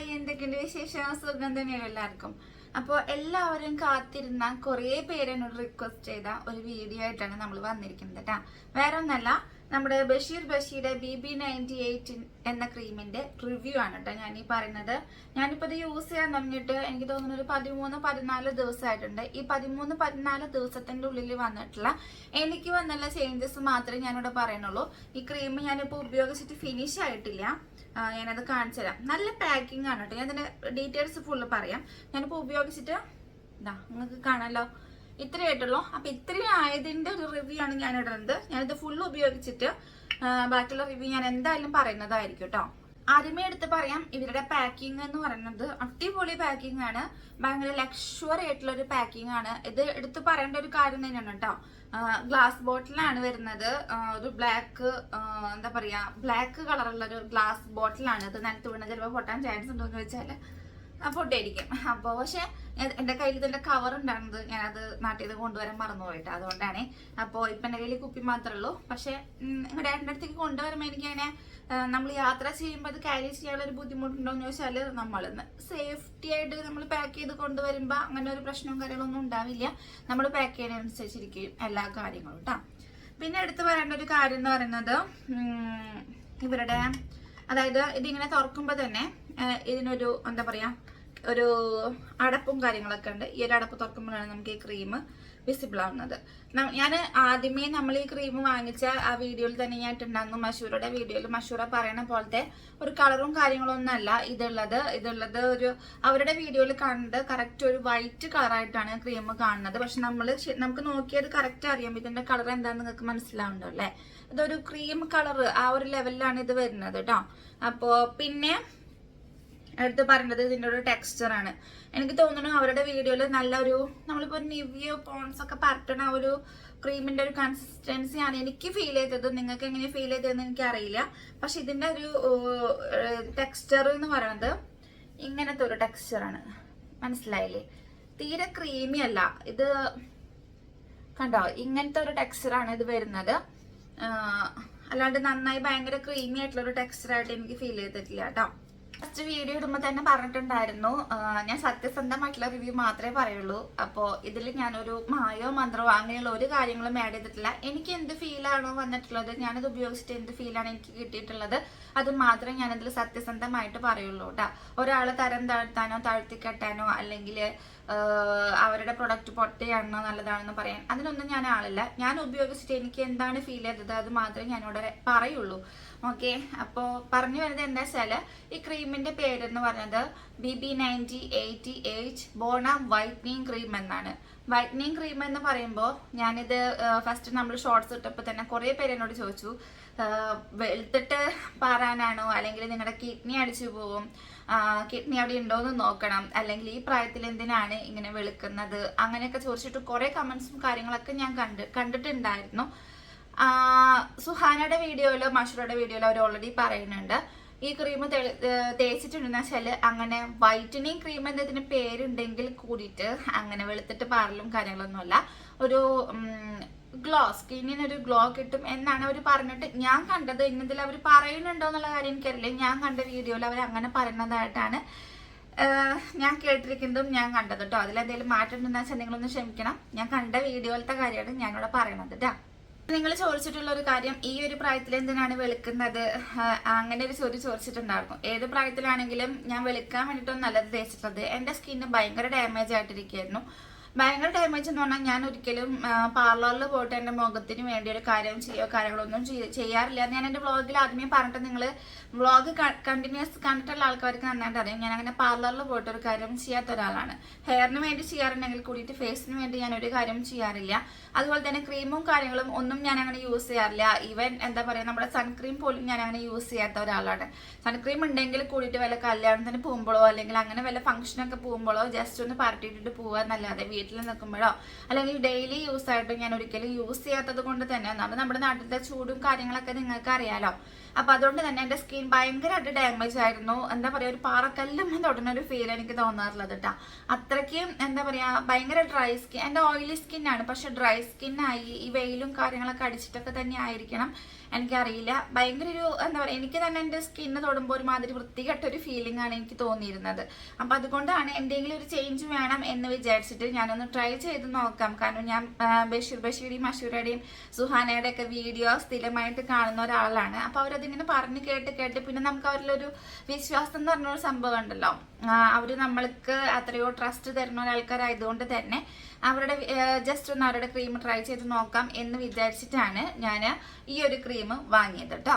Hi എന്തൊക്കെയുണ്ട് വിശേഷം? സുഖം തന്നെയാണ് എല്ലാവർക്കും. അപ്പോൾ എല്ലാവരും കാത്തിരുന്ന കുറേ പേരെന്നോട് റിക്വസ്റ്റ് ചെയ്ത ഒരു വീഡിയോ ആയിട്ടാണ് നമ്മൾ വന്നിരിക്കുന്നത് കേട്ടോ. വേറെ ഒന്നല്ല നമ്മുടെ ബഷീർ ബഷീയുടെ ബി ബി നയന്റി എയ്റ്റ് എന്ന ക്രീമിന്റെ റിവ്യൂ ആണ് കേട്ടോ ഞാൻ ഈ പറയുന്നത്. ഞാനിപ്പോൾ ഇത് യൂസ് ചെയ്യാൻ തുടങ്ങിയിട്ട് എനിക്ക് തോന്നുന്നു ഒരു പതിമൂന്ന് പതിനാല് ദിവസമായിട്ടുണ്ട്. ഈ പതിമൂന്ന് പതിനാല് ദിവസത്തിന്റെ ഉള്ളിൽ വന്നിട്ടുള്ള എനിക്ക് വന്നുള്ള ചേഞ്ചസ് മാത്രമേ ഞാനിവിടെ പറയുന്നുള്ളൂ. ഈ ക്രീം ഞാനിപ്പോൾ ഉപയോഗിച്ചിട്ട് ഫിനിഷ് ആയിട്ടില്ല. ഞാനത് കാണിച്ചു തരാം നല്ല പാക്കിംഗ് ആണ് കേട്ടോ. ഞാൻ അതിന്റെ ഡീറ്റെയിൽസ് ഫുള്ള് പറയാം. ഞാനിപ്പോൾ ഉപയോഗിച്ചിട്ട് ഇതാ നിങ്ങൾക്ക് കാണാമല്ലോ ഇത്രയേ ആയിട്ടുള്ളൂ അപ്പൊ ഇത്രയും ആയതിന്റെ ഒരു റിവ്യൂ ആണ് ഞാൻ ഇടുന്നത് ഞാനിത് ഫുള്ള് ഉപയോഗിച്ചിട്ട് ബാക്കിയുള്ള റിവ്യൂ ഞാൻ എന്തായാലും പറയുന്നതായിരിക്കും കേട്ടോ. ആദ്യമേ എടുത്ത് പറയാം ഇവരുടെ പാക്കിംഗ് എന്ന് പറയുന്നത് അടിപൊളി പാക്കിംഗ് ആണ്. ഭയങ്കര ലക്ഷറി ആയിട്ടുള്ള ഒരു പാക്കിംഗ് ആണ്. ഇത് എടുത്ത് പറയേണ്ട ഒരു കാര്യം തന്നെയാണ് കേട്ടോ. ഗ്ലാസ് ബോട്ടിലാണ് വരുന്നത്. ഒരു ബ്ലാക്ക് എന്താ പറയാ ബ്ലാക്ക് കളറുള്ള ഒരു ഗ്ലാസ് ബോട്ടിലാണ് ഇത് നിലത്ത് വീണ ചിലപ്പോൾ പൊട്ടാൻ ചാൻസ് ഉണ്ടോ എന്ന് വെച്ചാൽ പൊട്ടായിരിക്കും അപ്പോൾ പക്ഷെ എന്റെ കയ്യിൽ ഇതിന്റെ കവർ ഉണ്ടായിരുന്നത് ഞാനത് നാട്ടിൽ നിന്ന് കൊണ്ടുവരാൻ മറന്നുപോയിട്ട് അതുകൊണ്ടാണ്. അപ്പോൾ ഇപ്പം എന്റെ കയ്യിൽ കുപ്പി മാത്രമേ ഉള്ളൂ. പക്ഷേ ഇവിടെ അടുത്തേക്ക് കൊണ്ടുവരുമ്പോൾ എനിക്കങ്ങനെ നമ്മൾ യാത്ര ചെയ്യുമ്പോൾ അത് ക്യാരി ചെയ്യാനുള്ള ഒരു ബുദ്ധിമുട്ടുണ്ടോ എന്ന് ചോദിച്ചാൽ നമ്മൾ സേഫ്റ്റി ആയിട്ട് നമ്മൾ പാക്ക് ചെയ്ത് കൊണ്ടുവരുമ്പോൾ അങ്ങനെ ഒരു പ്രശ്നവും കാര്യങ്ങളൊന്നും ഉണ്ടാവില്ല. നമ്മൾ പാക്ക് ചെയ്യുന്നതിനനുസരിച്ചിരിക്കും എല്ലാ കാര്യങ്ങളും കേട്ടോ പിന്നെ എടുത്തു പറയേണ്ട ഒരു കാര്യം എന്ന് പറയുന്നത് ഇവരുടെ അതായത് ഇതിങ്ങനെ തുറക്കുമ്പോൾ തന്നെ ഇതിനൊരു എന്താ പറയാ ഒരു അടപ്പും കാര്യങ്ങളൊക്കെ ഉണ്ട്. ഈ ഒരു അടപ്പ് തുറക്കുമ്പോഴാണ് നമുക്ക് ഈ ക്രീം വിസിബിൾ ആവുന്നത്. ഞാൻ ആദ്യമേ നമ്മൾ ഈ ക്രീം വാങ്ങിച്ച ആ വീഡിയോയിൽ തന്നെ ഞാൻ ഇട്ടുണ്ടായിരുന്നു മഷൂറയുടെ വീഡിയോയിൽ മഷൂറ പറയണ പോലത്തെ ഒരു കളറും കാര്യങ്ങളൊന്നും അല്ല. ഇതുള്ളത് ഇതുള്ളത് ഒരു അവരുടെ വീഡിയോയിൽ കാണുന്നത് കറക്റ്റ് ഒരു വൈറ്റ് കളറായിട്ടാണ് ക്രീം കാണുന്നത്. പക്ഷെ നമ്മൾ നമുക്ക് നോക്കിയത് കറക്റ്റ് അറിയാം. ഇതിന്റെ കളർ എന്താണെന്ന് നിങ്ങൾക്ക് മനസ്സിലാവുന്നുണ്ടോ അല്ലേ? ഇതൊരു ക്രീം കളർ ആ ഒരു ലെവലിലാണ് ഇത് വരുന്നത് കേട്ടോ അപ്പോൾ പിന്നെ എടുത്ത് പറയുന്നത് ഇതിന്റെ ഒരു ടെക്സ്ചർ ആണ്. എനിക്ക് തോന്നുന്നു അവരുടെ വീഡിയോയിൽ നല്ലൊരു നമ്മളിപ്പോൾ നിവ്യോ പോൺസ് ഒക്കെ പരട്ടണ ഒരു ക്രീമിന്റെ ഒരു കൺസിസ്റ്റൻസിയാണ് എനിക്ക് ഫീൽ ചെയ്തത്. നിങ്ങൾക്ക് എങ്ങനെ ഫീൽ ചെയ്തതെന്ന് എനിക്കറിയില്ല. പക്ഷെ ഇതിന്റെ ഒരു ടെക്സ്ചർ എന്ന് പറയുന്നത് ഇങ്ങനത്തെ ഒരു ടെക്സ്ചർ ആണ്. മനസ്സിലായില്ലേ? തീരെ ക്രീമി അല്ല. ഇത് കണ്ടോ? ഇങ്ങനത്തെ ഒരു ടെക്സ്ചർ ആണ് ഇത് വരുന്നത്. അല്ലാണ്ട് നന്നായി ഭയങ്കര ക്രീമി ആയിട്ടുള്ള ഒരു ടെക്സ്ചർ ആയിട്ട് എനിക്ക് ഫീൽ ചെയ്തിട്ടില്ല കേട്ടോ. ഫസ്റ്റ് വീഡിയോ ഇടുമ്പോൾ തന്നെ പറഞ്ഞിട്ടുണ്ടായിരുന്നു. ഞാൻ സത്യസന്ധമായിട്ടുള്ള റിവ്യൂ മാത്രമേ പറയുള്ളൂ. അപ്പോൾ ഇതിൽ ഞാനൊരു മായോ മന്ത്രമോ അങ്ങനെയുള്ള ഒരു കാര്യങ്ങളും ആഡ് ചെയ്തിട്ടില്ല. എനിക്ക് എന്ത് ഫീലാണോ വന്നിട്ടുള്ളത് ഞാനത് ഉപയോഗിച്ചിട്ട് എന്ത് ഫീലാണ് എനിക്ക് കിട്ടിയിട്ടുള്ളത് അത് മാത്രമേ ഞാനതിൽ സത്യസന്ധമായിട്ട് പറയുള്ളൂ കേട്ടോ ഒരാളെ തരം താഴ്ത്താനോ താഴ്ത്തിക്കെട്ടാനോ അല്ലെങ്കിൽ അവരുടെ പ്രൊഡക്റ്റ് പൊട്ടയാണോ നല്ലതാണെന്ന് പറയാൻ. അതിനൊന്നും ഞാൻ ആളില്ല. ഞാൻ ഉപയോഗിച്ചിട്ട് എനിക്ക് എന്താണ് ഫീൽ ചെയ്തത്? അത് മാത്രമേ ഞാനിവിടെ പറയുള്ളൂ. ഓക്കെ അപ്പോൾ പറഞ്ഞു വരുന്നത് എന്താ വെച്ചാൽ ഈ ക്രീമിന്റെ പേരെന്ന് പറഞ്ഞത് B B ninety eighty eight Bona whitening cream എന്നാണ്. വൈറ്റ്നിങ് ക്രീം എന്ന് പറയുമ്പോൾ ഞാനിത് ഫസ്റ്റ് നമ്മൾ ഷോർട്ട്സ് ഇട്ടപ്പോൾ തന്നെ കുറേ പേര് എന്നോട് ചോദിച്ചു. വെളുത്തിട്ട് പാറാനാണോ? അല്ലെങ്കിൽ നിങ്ങളുടെ കിഡ്നി അടിച്ചു പോവും കിഡ്നി അവിടെ ഉണ്ടോ എന്ന് നോക്കണം. അല്ലെങ്കിൽ ഈ പ്രായത്തിൽ എന്തിനാണ് ഇങ്ങനെ വെളുക്കുന്നത്? അങ്ങനെയൊക്കെ ചോദിച്ചിട്ട് കുറേ കമന്റ്സും കാര്യങ്ങളൊക്കെ ഞാൻ കണ്ട് കണ്ടിട്ടുണ്ടായിരുന്നു. സുഹാനയുടെ വീഡിയോയിലോ മഷറയുടെ വീഡിയോയിലോ അവർ ഓൾറെഡി പറയുന്നുണ്ട്. ഈ ക്രീം തേച്ചിട്ടുണ്ടെന്ന് വെച്ചാൽ അങ്ങനെ വൈറ്റനിങ് ക്രീം എന്നതിന് പേരുണ്ടെങ്കിൽ കൂടിയിട്ട് അങ്ങനെ വെളുത്തിട്ട് പാറലും കാര്യങ്ങളൊന്നുമല്ല. ഒരു ഗ്ലോ സ്കിന്നിന് ഒരു ഗ്ലോ കിട്ടും എന്നാണ് അവർ പറഞ്ഞിട്ട് ഞാൻ കണ്ടത്. ഇന്നതിൽ അവർ പറയുന്നുണ്ടോ എന്നുള്ള കാര്യം എനിക്കറിയില്ല. ഞാൻ കണ്ട വീഡിയോയിൽ അവർ അങ്ങനെ പറയുന്നതായിട്ടാണ് ഞാൻ കേട്ടിരിക്കുന്നതും ഞാൻ കണ്ടത് കേട്ടോ അതിലെന്തെങ്കിലും മാറ്റം ഉണ്ടെന്ന് വെച്ചാൽ നിങ്ങളൊന്ന് ക്ഷമിക്കണം. ഞാൻ കണ്ട വീഡിയോയിലത്തെ കാര്യമാണ് ഞാനിവിടെ പറയണത് കേട്ടോ നിങ്ങൾ ചോദിച്ചിട്ടുള്ള ഒരു കാര്യം ഈ ഒരു പ്രായത്തിൽ എന്തിനാണ് വെളുക്കുന്നത്? അങ്ങനെ ഒരു ചോദ്യം ചോദിച്ചിട്ടുണ്ടായിരുന്നു. ഏത് പ്രായത്തിലാണെങ്കിലും ഞാൻ വെളുക്കാൻ വേണ്ടിയിട്ടൊന്നും നല്ലത് ഉദ്ദേശിച്ചത്. എന്റെ സ്കിന്ന് ഭയങ്കര ഡാമേജ് ആയിട്ടിരിക്കുകയായിരുന്നു. ഭയങ്കര ഡാമേജ് എന്ന് പറഞ്ഞാൽ ഞാൻ ഒരിക്കലും പാർലറിൽ പോയിട്ട് എന്റെ മുഖത്തിന് വേണ്ടി ഒരു കാര്യം ചെയ്യോ കാര്യങ്ങളൊന്നും ചെയ്യാറില്ല ഞാൻ എന്റെ വ്ളോഗിൽ ആദ്യമേ പറഞ്ഞിട്ട് നിങ്ങൾ വ്ളോഗ് കണ്ടിന്യൂസ് കണ്ടിട്ടുള്ള ആൾക്കാർക്ക് നന്നായിട്ട് അറിയാം. ഞാൻ അങ്ങനെ പാർലറിൽ പോയിട്ട് ഒരു കാര്യം ചെയ്യാത്ത ഒരാളാണ്. ഹെയറിന് വേണ്ടി ചെയ്യാറുണ്ടെങ്കിൽ കൂടിയിട്ട് ഫേസിന് വേണ്ടി ഞാൻ ഒരു കാര്യം ചെയ്യാറില്ല. അതുപോലെ തന്നെ ക്രീമും കാര്യങ്ങളും ഒന്നും ഞാൻ അങ്ങനെ യൂസ് ചെയ്യാറില്ല. ഈവൻ എന്താ പറയുക നമ്മുടെ സൺക്രീം പോലും ഞാൻ അങ്ങനെ യൂസ് ചെയ്യാത്ത ഒരാളാണ്. സൺക്രീം ഉണ്ടെങ്കിൽ കൂടിയിട്ട് വല്ല കല്യാണത്തിന് പോകുമ്പോഴോ അല്ലെങ്കിൽ അങ്ങനെ വല്ല ഫംഗ്ഷനൊക്കെ പോകുമ്പോഴോ ജസ്റ്റ് ഒന്ന് പരട്ടിയിട്ടിട്ട് പോകുക എന്നല്ലാതെ വീട്ടിൽ നിൽക്കുമ്പോഴോ അല്ലെങ്കിൽ ഡെയിലി യൂസ് ആയിട്ട് ഞാൻ ഒരിക്കലും യൂസ് ചെയ്യാത്തത് കൊണ്ട് തന്നെ നമ്മുടെ നാട്ടിലത്തെ ചൂടും കാര്യങ്ങളൊക്കെ നിങ്ങൾക്ക് അറിയാലോ അപ്പൊ അതുകൊണ്ട് തന്നെ എന്റെ സ്കിൻ ഭയങ്കരമായിട്ട് ഡാമേജ് ആയിരുന്നു. എന്താ പറയാ ഒരു പാറക്കല്ലും തൊടുന്ന ഒരു ഫീൽ എനിക്ക് തോന്നാറുള്ളത് കേട്ടോ അത്രയ്ക്കും എന്താ പറയാ ഭയങ്കര ഡ്രൈ സ്കിൻ എന്റെ ഓയിലി ആണ്. പക്ഷെ ഡ്രൈ സ്കിൻ ആയി ഈ വെയിലും കാര്യങ്ങളൊക്കെ അടിച്ചിട്ടൊക്കെ തന്നെ ആയിരിക്കണം. എനിക്കറിയില്ല. ഭയങ്കര ഒരു എന്താ പറയുക എനിക്ക് തന്നെ എന്റെ സ്കിന്ന് തൊടുമ്പോൾ ഒരുമാതിരി വൃത്തികെട്ട ഒരു ഫീലിംഗ് ആണ് എനിക്ക് തോന്നിയിരുന്നത്. അപ്പം അതുകൊണ്ടാണ് എന്തെങ്കിലും ഒരു ചേഞ്ച് വേണം എന്ന് വിചാരിച്ചിട്ട് ഞാനൊന്ന് ട്രൈ ചെയ്ത് നോക്കാം. കാരണം ഞാൻ ബഷീർ ബഷീറുടെയും മഷൂരുടെയും സുഹാനയുടെ ഒക്കെ വീഡിയോ സ്ഥിരമായിട്ട് കാണുന്ന ഒരാളാണ്. അപ്പോൾ അവരതിങ്ങനെ പറഞ്ഞു കേട്ട് കേട്ട് പിന്നെ നമുക്ക് അവരിലൊരു വിശ്വാസം എന്ന് പറഞ്ഞൊരു സംഭവം ഉണ്ടല്ലോ. അവർ നമ്മൾക്ക് അത്രയോ ട്രസ്റ്റ് തരുന്ന ഒരാൾക്കാരായതുകൊണ്ട് തന്നെ അവരുടെ ജസ്റ്റ് ഒന്ന് അവരുടെ ക്രീം ട്രൈ ചെയ്ത് നോക്കാം എന്ന് വിചാരിച്ചിട്ടാണ് ഞാൻ ഈ ഒരു ക്രീം വാങ്ങിയത് കേട്ടോ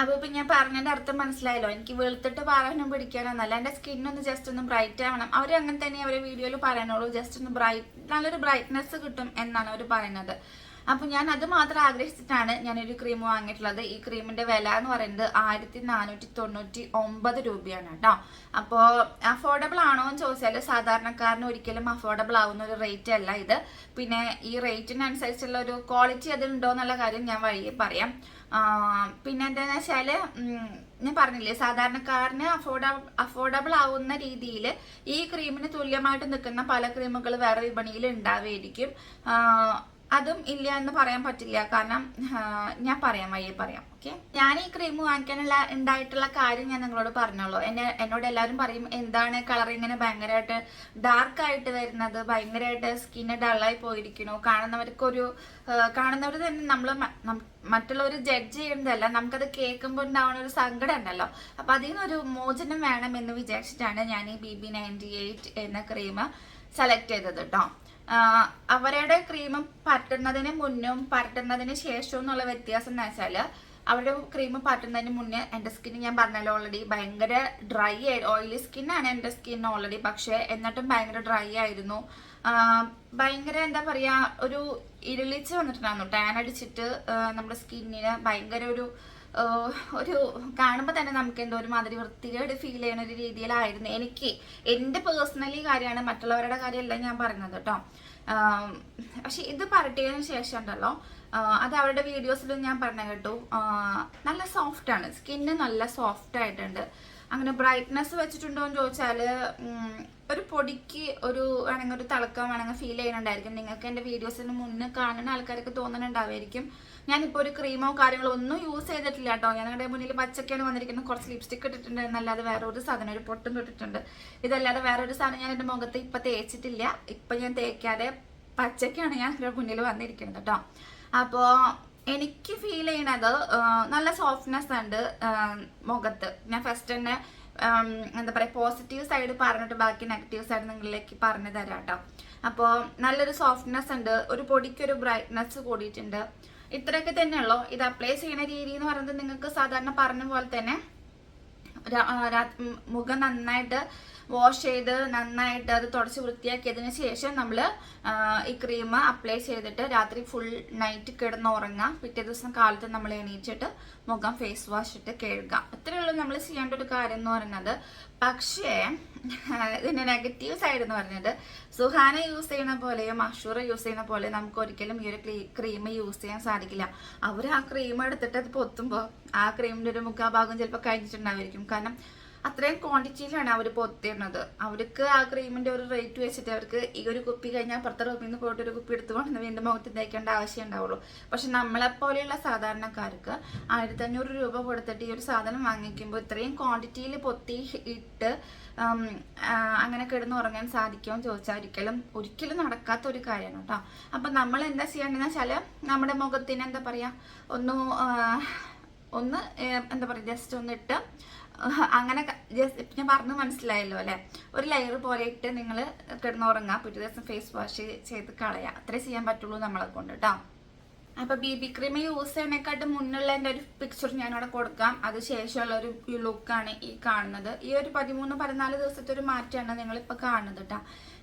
അപ്പോൾ ഇപ്പം ഞാൻ പറഞ്ഞതിന്റെ അർത്ഥം മനസ്സിലായല്ലോ. എനിക്ക് വെളുത്തിട്ട് പറയാനും പിടിക്കാനൊന്നല്ല എന്റെ സ്കിന്നൊന്ന് ജസ്റ്റ് ഒന്ന് ബ്രൈറ്റ് ആവണം. അവർ അങ്ങനെ തന്നെ അവരെ വീഡിയോയിൽ പറയാനുള്ളൂ ജസ്റ്റ് ഒന്ന് ബ്രൈറ്റ് നല്ലൊരു ബ്രൈറ്റ്നെസ് കിട്ടും എന്നാണ് അവർ പറയുന്നത്. അപ്പോൾ ഞാൻ അത് മാത്രം ആഗ്രഹിച്ചിട്ടാണ് ഞാനൊരു ക്രീം വാങ്ങിയിട്ടുള്ളത്. ഈ ക്രീമിന്റെ വില എന്ന് പറയുന്നത് ആയിരത്തി നാനൂറ്റി തൊണ്ണൂറ്റി ഒമ്പത് രൂപയാണ് കേട്ടോ അപ്പോൾ അഫോർഡബിൾ ആണോ എന്ന് ചോദിച്ചാൽ സാധാരണക്കാരന് ഒരിക്കലും അഫോർഡബിൾ ആവുന്ന ഒരു റേറ്റ് അല്ല ഇത്. പിന്നെ ഈ റേറ്റിനനുസരിച്ചുള്ള ഒരു ക്വാളിറ്റി അതിലുണ്ടോ എന്നുള്ള കാര്യം ഞാൻ വഴിയെ പറയാം. പിന്നെ എന്താണെന്ന് വെച്ചാൽ ഞാൻ പറഞ്ഞില്ലേ സാധാരണക്കാരന് അഫോർഡ അഫോർഡബിൾ ആവുന്ന രീതിയിൽ ഈ ക്രീമിന് തുല്യമായിട്ട് നിൽക്കുന്ന പല ക്രീമുകൾ വേറെ വിപണിയിൽ ഉണ്ടാവുമായിരിക്കും അതും ഇല്ല എന്ന് പറയാൻ പറ്റില്ല. കാരണം ഞാൻ പറയാം വഴിയെ പറയാം. ഓക്കെ ഞാൻ ഈ ക്രീം വാങ്ങിക്കാനുള്ള ഉണ്ടായിട്ടുള്ള കാര്യം ഞാൻ നിങ്ങളോട് പറഞ്ഞോളൂ. എന്നെ എന്നോട് എല്ലാവരും പറയും എന്താണ് കളർ ഇങ്ങനെ ഭയങ്കരമായിട്ട് ഡാർക്ക് ആയിട്ട് വരുന്നത്? ഭയങ്കരമായിട്ട് സ്കിന്ന് ഡള്ളായി പോയിരിക്കുന്നു. കാണുന്നവർക്കൊരു കാണുന്നവർ തന്നെ നമ്മൾ മറ്റുള്ളവർ ജഡ്ജ് ചെയ്യുന്നതല്ല. നമുക്കത് കേൾക്കുമ്പോൾ ഉണ്ടാവുന്ന ഒരു സങ്കടം ഉണ്ടല്ലോ. അപ്പൊ അതിൽ നിന്നൊരു മോചനം വേണം എന്ന് വിചാരിച്ചിട്ടാണ് ഞാൻ ഈ ബി ബി നയന്റി എയ്റ്റ് എന്ന ക്രീം സെലക്ട് ചെയ്തത് കേട്ടോ അവരുടെ ക്രീം പറ്റുന്നതിന് മുന്നും പറ്റുന്നതിന് ശേഷവും എന്നുള്ള വ്യത്യാസം എന്ന് വെച്ചാൽ അവരുടെ ക്രീം പറ്റുന്നതിന് മുന്നേ എന്റെ സ്കിൻ ഞാൻ പറഞ്ഞല്ലോ ഓൾറെഡി ഭയങ്കര ഡ്രൈ ആയി ഓയിലി സ്കിന്നാണ് എന്റെ സ്കിൻ ഓൾറെഡി പക്ഷേ എന്നിട്ടും ഭയങ്കര ഡ്രൈ ആയിരുന്നു. ഭയങ്കര എന്താ പറയാ ഒരു ഇരുളിച്ച് വന്നിട്ടുണ്ടായിരുന്നു. ടാൻ അടിച്ചിട്ട് നമ്മുടെ സ്കിന്നിന് ഭയങ്കര ഒരു ഒരു കാണുമ്പോൾ തന്നെ നമുക്ക് എന്തോ ഒരു മാതിരി വൃത്തികേട് ഫീൽ ചെയ്യുന്ന ഒരു രീതിയിലായിരുന്നു. എനിക്ക് എന്റെ പേഴ്സണലി കാര്യമാണ് മറ്റുള്ളവരുടെ കാര്യമല്ല ഞാൻ പറയുന്നത് കേട്ടോ. പക്ഷെ ഇത് പറട്ടിയതിന് ശേഷം ഉണ്ടല്ലോ അത് അവരുടെ വീഡിയോസിലും ഞാൻ പറഞ്ഞ കേട്ടു. നല്ല സോഫ്റ്റ് ആണ്. സ്കിന്ന് നല്ല സോഫ്റ്റ് ആയിട്ടുണ്ട്. അങ്ങനെ ബ്രൈറ്റ്നെസ് വെച്ചിട്ടുണ്ടോ എന്ന് ചോദിച്ചാൽ ഒരു പൊടിക്ക് ഒരു വേണമെങ്കിൽ ഒരു തിളക്കം വേണമെങ്കിൽ ഫീൽ ചെയ്യുന്നുണ്ടായിരിക്കും. നിങ്ങൾക്ക് എന്റെ വീഡിയോസിന് മുന്നേ കാണുന്ന ആൾക്കാരൊക്കെ തോന്നുന്നുണ്ടാവുമായിരിക്കും. ഞാനിപ്പോൾ ഒരു ക്രീമോ കാര്യങ്ങളോ ഒന്നും യൂസ് ചെയ്തിട്ടില്ല കേട്ടോ. ഞങ്ങളുടെ മുന്നിൽ പച്ചക്കാണ് വന്നിരിക്കുന്നത്. കുറച്ച് ലിപ്സ്റ്റിക് ഇട്ടിട്ടുണ്ട്. എന്നല്ലാതെ വേറെ ഒരു സാധനം ഒരു പൊട്ടും തൊട്ടിട്ടുണ്ട് ഇതല്ലാതെ വേറെ ഒരു സാധനം ഞാൻ എന്റെ മുഖത്ത് ഇപ്പം തേച്ചിട്ടില്ല. ഇപ്പം ഞാൻ തേക്കാതെ പച്ചക്കാണ് ഞാൻ എന്റെ മുന്നിൽ വന്നിരിക്കുന്നത് കേട്ടോ. അപ്പോൾ എനിക്ക് ഫീൽ ചെയ്യണത് നല്ല സോഫ്റ്റ്നെസ് ഉണ്ട് മുഖത്ത്. ഞാൻ ഫസ്റ്റ് തന്നെ എന്താ പറയുക പോസിറ്റീവ് സൈഡ് പറഞ്ഞിട്ട് ബാക്കി നെഗറ്റീവ് സൈഡ് നിങ്ങളിലേക്ക് പറഞ്ഞു തരാം കേട്ടോ അപ്പോൾ നല്ലൊരു സോഫ്റ്റ്നെസ് ഉണ്ട് ഒരു പൊടിക്കൊരു ബ്രൈറ്റ്നെസ് കൂടിയിട്ടുണ്ട്. ഇത്രയൊക്കെ തന്നെയുള്ളൂ. ഇത് അപ്ലൈ ചെയ്യുന്ന രീതി എന്ന് പറയുന്നത് നിങ്ങൾക്ക് സാധാരണ പറഞ്ഞ പോലെ തന്നെ മുഖം നന്നായിട്ട് വാഷ് ചെയ്ത് നന്നായിട്ട് അത് തുടച്ച് വൃത്തിയാക്കിയതിന് ശേഷം നമ്മൾ ഈ ക്രീം അപ്ലൈ ചെയ്തിട്ട് രാത്രി ഫുൾ നൈറ്റ് കിടന്ന് ഉറങ്ങാം പിറ്റേ ദിവസം കാലത്ത് നമ്മൾ എണീച്ചിട്ട് മുഖം ഫേസ് വാഷ് ഇട്ട് കഴുകാം. ഇത്രയേ ഉള്ളൂ നമ്മൾ ചെയ്യേണ്ട ഒരു കാര്യം എന്ന് പറയുന്നത്. പക്ഷേ ഇതിന്റെ നെഗറ്റീവ് സൈഡ് എന്ന് പറയുന്നത് സുഹാന യൂസ് ചെയ്യുന്ന പോലെയോ മഷൂറ യൂസ് ചെയ്യുന്ന പോലെ നമുക്ക് ഒരിക്കലും ഈ ഒരു ക്രീം യൂസ് ചെയ്യാൻ സാധിക്കില്ല. അവർ ആ ക്രീം എടുത്തിട്ട് അത് പൊത്തുമ്പോൾ ആ ക്രീമിന്റെ ഒരു മുഖാഭാഗം ഭാഗം ചിലപ്പോൾ കഴിഞ്ഞിട്ടുണ്ടാവായിരിക്കും. കാരണം അത്രയും ക്വാണ്ടിറ്റിയിലാണ് അവർ പൊത്തിരുന്നത്. അവർക്ക് ആ ക്രീമിന്റെ ഒരു റേറ്റ് വെച്ചിട്ട് അവർക്ക് ഈ ഒരു കുപ്പി കഴിഞ്ഞാൽ അപ്പുറത്തെ റൂമിൽ നിന്ന് പോയിട്ട് ഒരു കുപ്പി എടുത്ത് കൊണ്ട് വീണ്ടും മുഖത്ത് തേക്കേണ്ട ആവശ്യം ഉണ്ടാവുള്ളൂ. പക്ഷെ നമ്മളെപ്പോലെയുള്ള സാധാരണക്കാർക്ക് ആയിരത്തി അഞ്ഞൂറ് രൂപ കൊടുത്തിട്ട് ഈ ഒരു സാധനം വാങ്ങിക്കുമ്പോൾ ഇത്രയും ക്വാണ്ടിറ്റിയിൽ പൊത്തി ഇട്ട് അങ്ങനെ കിടന്ന് ഉറങ്ങാൻ സാധിക്കുമോ എന്ന് ചോദിച്ചാൽ ഒരിക്കലും ഒരിക്കലും നടക്കാത്ത ഒരു കാര്യമാണ് കേട്ടോ. അപ്പം നമ്മൾ എന്താ ചെയ്യേണ്ടതെന്ന് വെച്ചാൽ നമ്മുടെ മുഖത്തിന് എന്താ പറയുക ഒന്ന് ഒന്ന് എന്താ പറയുക ജസ്റ്റ് ഒന്ന് ഇട്ട് അങ്ങനെ ജസ്റ്റ് ഞാൻ പറഞ്ഞു മനസ്സിലായല്ലോ അല്ലേ? ഒരു ലെയർ പോലെ ഇട്ട് നിങ്ങൾ കിടന്നുറങ്ങുക. പിറ്റേ ദിവസം ഫേസ് വാഷ് ചെയ്ത് കളയുക. അത്രേ ചെയ്യാൻ പറ്റുള്ളൂ നമ്മളെ കൊണ്ട് കേട്ടോ അപ്പൊ ബി ബി ക്രീം യൂസ് ചെയ്യണേക്കാട്ടും മുന്നുള്ള എന്റെ ഒരു പിക്ചർ ഞാൻ ഇവിടെ കൊടുക്കാം. അത് ശേഷമുള്ള ഒരു ലുക്കാണ് ഈ കാണുന്നത്. ഈ ഒരു പതിമൂന്ന് പതിനാല് ദിവസത്തെ ഒരു മാറ്റമാണ് നിങ്ങളിപ്പോൾ കാണുന്നത് കേട്ടോ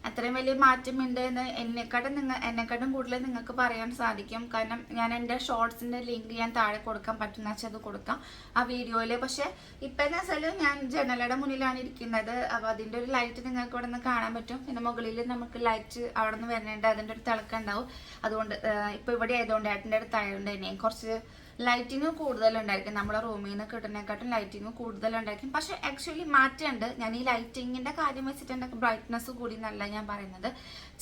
അത്രയും വലിയ മാറ്റമുണ്ട് എന്ന് എന്നെക്കാട്ടും നിങ്ങൾ എന്നെക്കാട്ടും കൂടുതൽ നിങ്ങൾക്ക് പറയാൻ സാധിക്കും. കാരണം ഞാൻ എന്റെ ഷോർട്സിന്റെ ലിങ്ക് ഞാൻ താഴെ കൊടുക്കാൻ പറ്റുന്ന വെച്ചാൽ അത് കൊടുക്കാം ആ വീഡിയോയിൽ. പക്ഷേ ഇപ്പം എന്ന് വെച്ചാൽ ഞാൻ ജനലയുടെ മുന്നിലാണ് ഇരിക്കുന്നത്. അപ്പോൾ അതിന്റെ ഒരു ലൈറ്റ് നിങ്ങൾക്ക് ഇവിടെ നിന്ന് കാണാൻ പറ്റും. പിന്നെ മുകളിൽ നമുക്ക് ലൈറ്റ് അവിടെ നിന്ന് വരുന്നുണ്ട് അതിന്റെ ഒരു തിളക്കം ഉണ്ടാവും. അതുകൊണ്ട് ഇപ്പോൾ ഇവിടെ ആയതുകൊണ്ട് ഏട്ടന്റെ അടുത്തായതുകൊണ്ട് തന്നെയും തന്നെ കുറച്ച് ലൈറ്റിങ് കൂടുതലുണ്ടായിരിക്കും. നമ്മുടെ റൂമിൽ നിന്ന് കിട്ടുന്നതിനെക്കാട്ടും ലൈറ്റിങ് കൂടുതലുണ്ടായിരിക്കും. പക്ഷെ ആക്ച്വലി മാറ്റമുണ്ട്. ഞാൻ ഈ ലൈറ്റിങ്ങിന്റെ കാര്യം വെച്ചിട്ട് എന്റെ ബ്രൈറ്റ്നസ് കൂടി എന്നല്ല ഞാൻ പറയുന്നത്.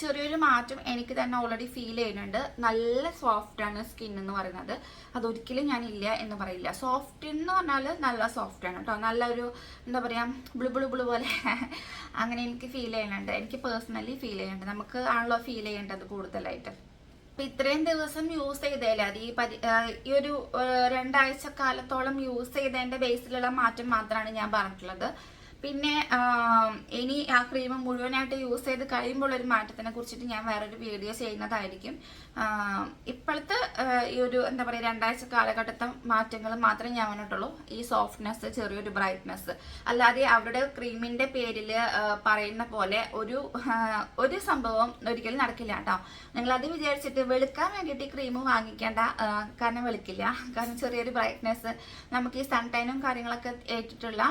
ചെറിയൊരു മാറ്റം എനിക്ക് തന്നെ ഓൾറെഡി ഫീൽ ചെയ്യുന്നുണ്ട്. നല്ല സോഫ്റ്റാണ് സ്കിൻ എന്ന് പറയുന്നത്. അതൊരിക്കലും ഞാൻ ഇല്ല എന്ന് പറയില്ല. സോഫ്റ്റ് എന്ന് പറഞ്ഞാൽ നല്ല സോഫ്റ്റാണ് കേട്ടോ. നല്ലൊരു എന്താ പറയുക ബ്ലു ബ്ലു ബ്ലു പോലെ അങ്ങനെ എനിക്ക് ഫീൽ ചെയ്യുന്നുണ്ട്. എനിക്ക് പേഴ്സണലി ഫീൽ ചെയ്യുന്നുണ്ട്. നമുക്ക് ആണല്ലോ ഫീൽ ചെയ്യേണ്ടത് കൂടുതലായിട്ട്. അപ്പൊ ഇത്രയും ദിവസം യൂസ് ചെയ്തേലേ. അത് ഈ പരി ഈ ഒരു രണ്ടാഴ്ച കാലത്തോളം യൂസ് ചെയ്തതിന്റെ ബേസിലുള്ള മാറ്റം മാത്രമാണ് ഞാൻ പറഞ്ഞിട്ടുള്ളത്. പിന്നെ ഇനി ആ ക്രീം മുഴുവനായിട്ട് യൂസ് ചെയ്ത് കഴിയുമ്പോൾ ഒരു മാറ്റത്തിനെ കുറിച്ചിട്ട് ഞാൻ വേറൊരു വീഡിയോ ചെയ്യുന്നതായിരിക്കും. ഇപ്പോഴത്തെ ഈ ഒരു എന്താ പറയുക രണ്ടാഴ്ച കാലഘട്ടത്തെ മാറ്റങ്ങൾ മാത്രമേ ഞാൻ വന്നിട്ടുള്ളൂ ഈ സോഫ്റ്റ്നെസ് ചെറിയൊരു ബ്രൈറ്റ്നെസ് അല്ലാതെ അവരുടെ ക്രീമിന്റെ പേരിൽ പറയുന്ന പോലെ ഒരു ഒരു സംഭവം ഒരിക്കലും നടക്കില്ല കേട്ടോ. നിങ്ങൾ അത് വിചാരിച്ചിട്ട് വെളുക്കാൻ വേണ്ടിയിട്ട് ഈ ക്രീം വാങ്ങിക്കേണ്ട കാരണം വെളുക്കില്ല. കാരണം ചെറിയൊരു ബ്രൈറ്റ്നെസ് നമുക്ക് ഈ സൺടൈനും കാര്യങ്ങളൊക്കെ ഏറ്റിട്ടുള്ള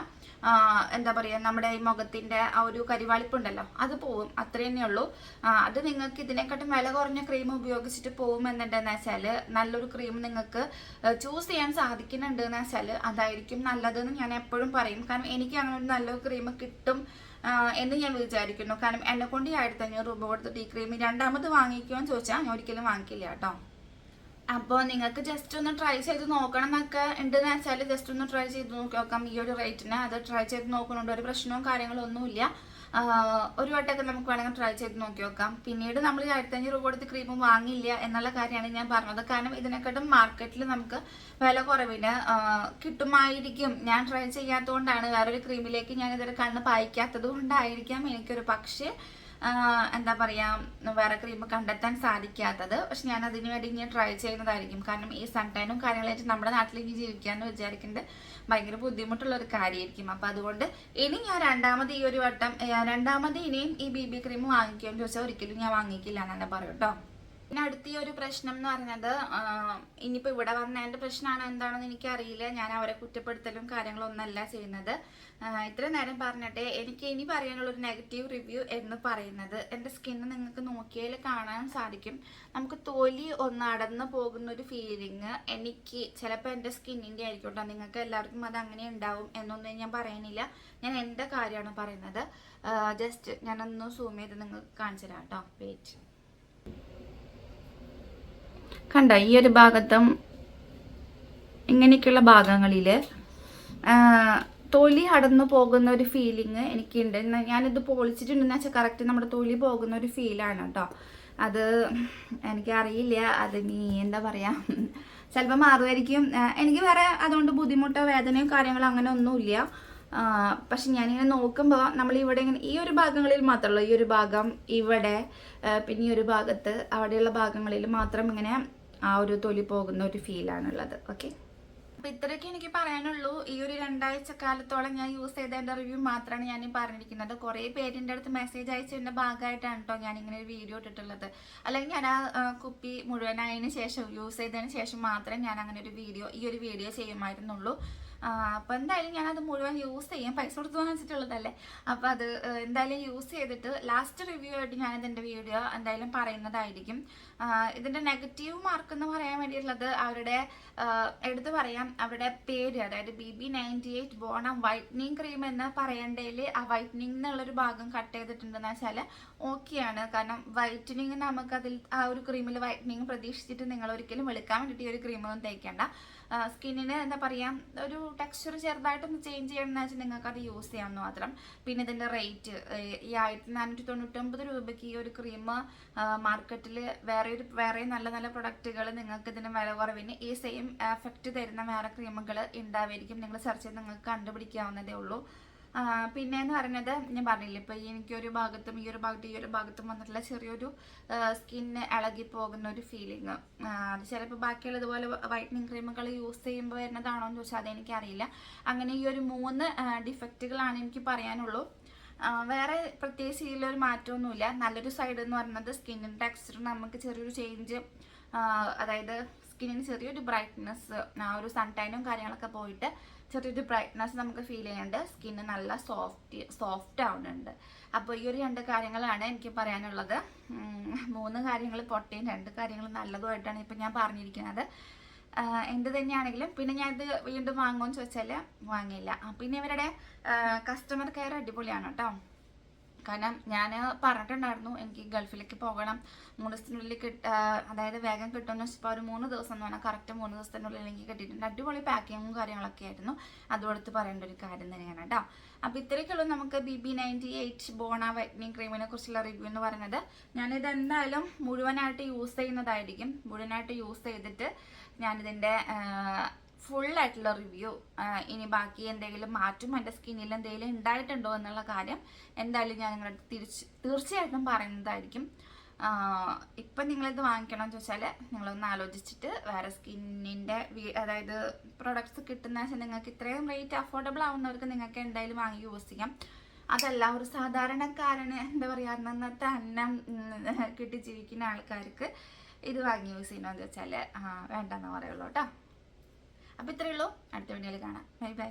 എന്താ പറയുക നമ്മുടെ ഈ മുഖത്തിന്റെ ആ ഒരു കരിവാളിപ്പുണ്ടല്ലോ അത് പോവും. അത്ര ഉള്ളൂ. അത് നിങ്ങൾക്ക് ഇതിനെക്കാട്ടും വില കുറഞ്ഞ ക്രീം ഉപയോഗിച്ചിട്ട് പോകുമെന്നുണ്ടെന്ന് വെച്ചാൽ നല്ലൊരു ക്രീം നിങ്ങൾക്ക് ചൂസ് ചെയ്യാൻ സാധിക്കുന്നുണ്ട് എന്ന് വെച്ചാൽ അതായിരിക്കും നല്ലതെന്ന് ഞാൻ എപ്പോഴും പറയും. കാരണം എനിക്ക് അങ്ങനെ ഒരു നല്ലൊരു ക്രീം കിട്ടും എന്ന് ഞാൻ വിചാരിക്കുന്നു. കാരണം എന്നെ കൊണ്ട് ഈ ആയിരത്തി അഞ്ഞൂറ് രൂപ കൊടുത്തിട്ട് ഈ ക്രീം രണ്ടാമത് വാങ്ങിക്കുമോ എന്ന് ചോദിച്ചാൽ ഞാൻ ഒരിക്കലും വാങ്ങിക്കില്ല കേട്ടോ. അപ്പോൾ നിങ്ങൾക്ക് ജസ്റ്റ് ഒന്ന് ട്രൈ ചെയ്ത് നോക്കണം എന്നൊക്കെ ഉണ്ടെന്ന് വെച്ചാൽ ജസ്റ്റ് ഒന്ന് ട്രൈ ചെയ്ത് നോക്കി നോക്കാം. ഈ ഒരു റേറ്റിന് അത് ട്രൈ ചെയ്ത് നോക്കുന്നുണ്ട് ഒരു പ്രശ്നവും കാര്യങ്ങളും ഒന്നുമില്ല ഒരു വട്ടമൊക്കെ നമുക്ക് വേണമെങ്കിൽ ട്രൈ ചെയ്ത് നോക്കി നോക്കാം. പിന്നീട് നമ്മൾ ആയിരത്തഞ്ഞൂറ് രൂപ കൊടുത്ത് ക്രീമും വാങ്ങില്ല എന്നുള്ള കാര്യമാണ് ഞാൻ പറഞ്ഞത്. കാരണം ഇതിനെക്കാട്ടും മാർക്കറ്റിൽ നമുക്ക് വില കുറവിന് കിട്ടുമായിരിക്കും. ഞാൻ ട്രൈ ചെയ്യാത്തതുകൊണ്ടാണ്. വേറൊരു ക്രീമിലേക്ക് ഞാൻ ഇതൊരു കണ്ണ് പായിക്കാത്തത് കൊണ്ടായിരിക്കാം എനിക്കൊരു പക്ഷേ എന്താ പറയുക വേറെ ക്രീം കണ്ടെത്താൻ സാധിക്കാത്തത്. പക്ഷെ ഞാൻ അതിന് വേണ്ടി ഇങ്ങനെ ട്രൈ ചെയ്യുന്നതായിരിക്കും. കാരണം ഈ സൺടൈനും കാര്യങ്ങളായിട്ട് നമ്മുടെ നാട്ടിൽ ഇനി ജീവിക്കാന്ന് വിചാരിക്കുന്നത് ഭയങ്കര ബുദ്ധിമുട്ടുള്ള ഒരു കാര്യമായിരിക്കും അപ്പം അതുകൊണ്ട് ഇനി ഞാൻ രണ്ടാമത് ഈ ഒരു വട്ടം രണ്ടാമത് ഇനിയും ഈ ബി ബി ക്രീം വാങ്ങിക്കുമെന്ന് ചോദിച്ചാൽ ഒരിക്കലും ഞാൻ വാങ്ങിക്കില്ല എന്നാണ് പറയും കേട്ടോ. പിന്നെ അടുത്ത ഒരു പ്രശ്നം എന്ന് പറഞ്ഞത് ഇനിയിപ്പോൾ ഇനിയിപ്പോ ഇവിടെ എന്റെ പ്രശ്നമാണ് എന്താണെന്ന് എനിക്കറിയില്ല. ഞാൻ അവരെ കുറ്റപ്പെടുത്തലും കാര്യങ്ങളും ഒന്നല്ല ചെയ്യുന്നത്. ഇത്ര നേരം പറഞ്ഞിട്ട് എനിക്ക് ഇനി പറയാനുള്ള ഒരു നെഗറ്റീവ് റിവ്യൂ എന്ന് പറയുന്നത്. എന്റെ സ്കിന്ന് നിങ്ങൾക്ക് നോക്കിയാൽ കാണാൻ സാധിക്കും. നമുക്ക് തൊലി ഒന്ന് അടന്നു പോകുന്ന ഒരു ഫീലിങ് എനിക്ക് ചിലപ്പോൾ എന്റെ സ്കിന്നിന്റെ ആയിരിക്കും നിങ്ങൾക്ക് എല്ലാവർക്കും അത് അങ്ങനെ ഉണ്ടാവും എന്നൊന്നും ഞാൻ പറയുന്നില്ല. ഞാൻ എന്റെ കാര്യമാണ് പറയുന്നത്. ജസ്റ്റ് ഞാനൊന്ന് സൂം ചെയ്ത് നിങ്ങൾക്ക് കാണിച്ചു തരാം കേട്ടോ വെയിറ്റ് കണ്ട ഈ ഒരു ഭാഗത്തും ഇങ്ങനെയൊക്കെയുള്ള ഭാഗങ്ങളിൽ തൊലി അടന്നു പോകുന്ന ഒരു ഫീലിംഗ് എനിക്കുണ്ട്. ഞാനിത് പൊളിച്ചിട്ടുണ്ടെന്ന് വെച്ചാൽ കറക്റ്റ് നമ്മുടെ തൊലി പോകുന്ന ഒരു ഫീലാണ് കേട്ടോ അത് എനിക്കറിയില്ല. അത് നീ എന്താ പറയുക ചിലപ്പോൾ മാറുമായിരിക്കും. എനിക്ക് വേറെ അതുകൊണ്ട് ബുദ്ധിമുട്ടോ വേദനയോ കാര്യങ്ങളോ അങ്ങനെ ഒന്നുമില്ല. പക്ഷെ ഞാനിങ്ങനെ നോക്കുമ്പോൾ നമ്മൾ ഇവിടെ ഇങ്ങനെ ഈ ഒരു ഭാഗങ്ങളിൽ മാത്രമല്ല ഈ ഒരു ഭാഗം ഇവിടെ പിന്നെ ഈ ഒരു ഭാഗത്ത് അവിടെയുള്ള ഭാഗങ്ങളിൽ മാത്രം ഇങ്ങനെ ആ ഒരു തൊലി പോകുന്ന ഒരു ഫീലാണുള്ളത് ഓക്കെ അപ്പം ഇത്രയൊക്കെ എനിക്ക് പറയാനുള്ളൂ. ഈ ഒരു രണ്ടാഴ്ച കാലത്തോളം ഞാൻ യൂസ് ചെയ്തതിന്റെ റിവ്യൂ മാത്രമാണ് ഞാൻ പറഞ്ഞിരിക്കുന്നത്. കുറേ പേരിന്റെ അടുത്ത് മെസ്സേജ് അയച്ചതിന്റെ ഭാഗമായിട്ടാണ് കേട്ടോ ഞാനിങ്ങനെ ഒരു വീഡിയോ ഇട്ടിട്ടുള്ളത്. അല്ലെങ്കിൽ ഞാൻ ആ, കുപ്പി മുഴുവനായതിനു ശേഷം യൂസ് ചെയ്തതിന് ശേഷം മാത്രമേ ഞാൻ അങ്ങനെ ഒരു വീഡിയോ ഈ ഒരു വീഡിയോ ചെയ്യുമായിരുന്നുള്ളൂ. ആ, അപ്പൊ എന്തായാലും അത് മുഴുവൻ യൂസ് ചെയ്യാം. പൈസ കൊടുത്ത് വാങ്ങിച്ചിട്ടുള്ളതല്ലേ. അപ്പൊ അത് എന്തായാലും യൂസ് ചെയ്തിട്ട് ലാസ്റ്റ് റിവ്യൂ ആയിട്ട് ഞാൻ ഇതിന്റെ വീഡിയോ എന്തായാലും പറയുന്നതായിരിക്കും. ഇതിന്റെ നെഗറ്റീവ് മാർക്ക് എന്ന് പറയാൻ വേണ്ടിയിട്ടുള്ളത് അവരുടെ എടുത്തു പറയാം. അവരുടെ പേര് അതായത് B B ninety eight Bona whitening cream എന്ന് പറയേണ്ടതിൽ ആ വൈറ്റ്നിങ് എന്നുള്ളൊരു ഭാഗം കട്ട് ചെയ്തിട്ടുണ്ടെന്ന് വെച്ചാൽ ഓക്കെയാണ് കാരണം വൈറ്റനിങ് നമുക്കതിൽ ആ ഒരു ക്രീമിൽ വൈറ്റനിങ് പ്രതീക്ഷിച്ചിട്ട് നിങ്ങൾ ഒരിക്കലും വെളുക്കാൻ വേണ്ടിയിട്ട് ഈ ഒരു ക്രീമൊന്നും തേക്കേണ്ട. സ്കിന്നിന് എന്താ പറയുക ഒരു ടെക്സ്ചർ ചെറുതായിട്ടൊന്ന് ചേഞ്ച് ചെയ്യണമെന്ന് വെച്ചാൽ നിങ്ങൾക്ക് അത് യൂസ് ചെയ്യാമെന്ന് മാത്രം. പിന്നെ ഇതിന്റെ റേറ്റ് ഈ ആയിരത്തി നാനൂറ്റി തൊണ്ണൂറ്റൊമ്പത് രൂപയ്ക്ക് ഈ ഒരു ക്രീം മാർക്കറ്റിൽ വേറെ ഒരു വേറെ നല്ല നല്ല പ്രൊഡക്റ്റുകൾ നിങ്ങൾക്ക് ഇതിന് വില കുറവിന് ഈ സെയിം എഫക്റ്റ് തരുന്ന വേറെ ക്രീമുകൾ ഉണ്ടാവായിരിക്കും. നിങ്ങൾ സെർച്ച് ചെയ്ത് നിങ്ങൾക്ക് കണ്ടുപിടിക്കാവുന്നതേ ഉള്ളൂ. പിന്നെ എന്ന് പറയുന്നത് ഞാൻ പറഞ്ഞില്ല എനിക്ക് ഒരു ഭാഗത്തും ഈ ഒരു ഭാഗത്തും ഈ ഒരു ഭാഗത്തും വന്നിട്ടുള്ള ചെറിയൊരു സ്കിന്ന് ഇളകി പോകുന്ന ഒരു ഫീലിങ് അത് ചിലപ്പോൾ ബാക്കിയുള്ള ഇതുപോലെ വൈറ്റനിങ് ക്രീമുകൾ യൂസ് ചെയ്യുമ്പോൾ വരുന്നതാണോ എന്ന് ചോദിച്ചാൽ അതെനിക്കറിയില്ല. അങ്ങനെ ഈ ഒരു മൂന്ന് ഡിഫക്റ്റുകളാണ് എനിക്ക് പറയാനുള്ളൂ. വേറെ പ്രത്യേകിച്ച് ഇതിലൊരു മാറ്റമൊന്നുമില്ല. നല്ലൊരു സൈഡ് എന്ന് പറയുന്നത് സ്കിന്നിന്റെ ടെക്സ്ചർ നമുക്ക് ചെറിയൊരു ചേഞ്ച് അതായത് സ്കിന്നിന് ചെറിയൊരു ബ്രൈറ്റ്നെസ് ആ ഒരു സൺടൈനും കാര്യങ്ങളൊക്കെ പോയിട്ട് ചെറിയൊരു ബ്രൈറ്റ്നസ് നമുക്ക് ഫീൽ ചെയ്യുന്നുണ്ട്. സ്കിന്ന് നല്ല സോഫ്റ്റ് സോഫ്റ്റ് ആവുന്നുണ്ട്. അപ്പോൾ ഈ ഒരു രണ്ട് കാര്യങ്ങളാണ് എനിക്ക് പറയാനുള്ളത്. മൂന്ന് കാര്യങ്ങൾ പൊട്ടയും രണ്ട് കാര്യങ്ങൾ നല്ലതുമായിട്ടാണ് ഇപ്പം ഞാൻ പറഞ്ഞിരിക്കുന്നത്. എന്ത് തന്നെയാണെങ്കിലും പിന്നെ ഞാൻ ഇത് വീണ്ടും വാങ്ങുമെന്ന് ചോദിച്ചാൽ വാങ്ങിയില്ല. പിന്നെ ഇവരുടെ കസ്റ്റമർ കെയർ അടിപൊളിയാണ് കേട്ടോ. കാരണം ഞാൻ പറഞ്ഞിട്ടുണ്ടായിരുന്നു എനിക്ക് ഗൾഫിലേക്ക് പോകണം. മൂന്ന് ദിവസത്തിനുള്ളിൽ കിട്ട അതായത് വേഗം കിട്ടുമെന്ന് വെച്ചപ്പോൾ ഒരു മൂന്ന് ദിവസം എന്ന് പറഞ്ഞാൽ കറക്റ്റ് മൂന്ന് ദിവസത്തിനുള്ളിൽ എനിക്ക് കിട്ടിയിട്ടുണ്ട്. അടിപൊളി പാക്കിങ്ങും കാര്യങ്ങളൊക്കെ ആയിരുന്നു. അതും എടുത്ത് പറയേണ്ട ഒരു കാര്യം തന്നെയാണ് കേട്ടോ. അപ്പോൾ ഇത്രയൊക്കെയുള്ളൂ നമുക്ക് B B ninety eight Bona whitening ക്രീമിനെ കുറിച്ചുള്ള റിവ്യൂ എന്ന് പറയുന്നത്. ഞാനിത് എന്തായാലും മുഴുവനായിട്ട് യൂസ് ചെയ്യുന്നതായിരിക്കും. മുഴുവനായിട്ട് യൂസ് ചെയ്തിട്ട് ഞാനിതിന്റെ ഫുൾ ആയിട്ടുള്ള റിവ്യൂ ഇനി ബാക്കി എന്തെങ്കിലും മാറ്റം എന്റെ സ്കിന്നിൽ എന്തെങ്കിലും ഉണ്ടായിട്ടുണ്ടോ എന്നുള്ള കാര്യം എന്തായാലും ഞാൻ നിങ്ങളുടെ തിരിച്ച് തീർച്ചയായിട്ടും പറയുന്നതായിരിക്കും. ഇപ്പൊ നിങ്ങളിത് വാങ്ങിക്കണം എന്ന് ചോദിച്ചാൽ നിങ്ങളൊന്ന് ആലോചിച്ചിട്ട് വേറെ സ്കിന്നിന്റെ അതായത് പ്രൊഡക്ട്സ് കിട്ടുന്ന വെച്ചാൽ നിങ്ങൾക്ക് ഇത്രയും റേറ്റ് അഫോർഡബിൾ ആവുന്നവർക്ക് നിങ്ങൾക്ക് എന്തായാലും വാങ്ങി യൂസ് ചെയ്യാം. അതല്ല ഒരു സാധാരണക്കാരന് എന്താ പറയുക അന്നത്തെ അന്നം കിട്ടി ജീവിക്കുന്ന ആൾക്കാർക്ക് ഇത് വാങ്ങി യൂസ് ചെയ്യണമെന്ന് വെച്ചാൽ വേണ്ടെന്ന് പറയുള്ളൂ കേട്ടോ. അപ്പോൾ ഇത്രയേ ഉള്ളൂ. അടുത്ത വീഡിയോയിൽ കാണാം. Bye bye.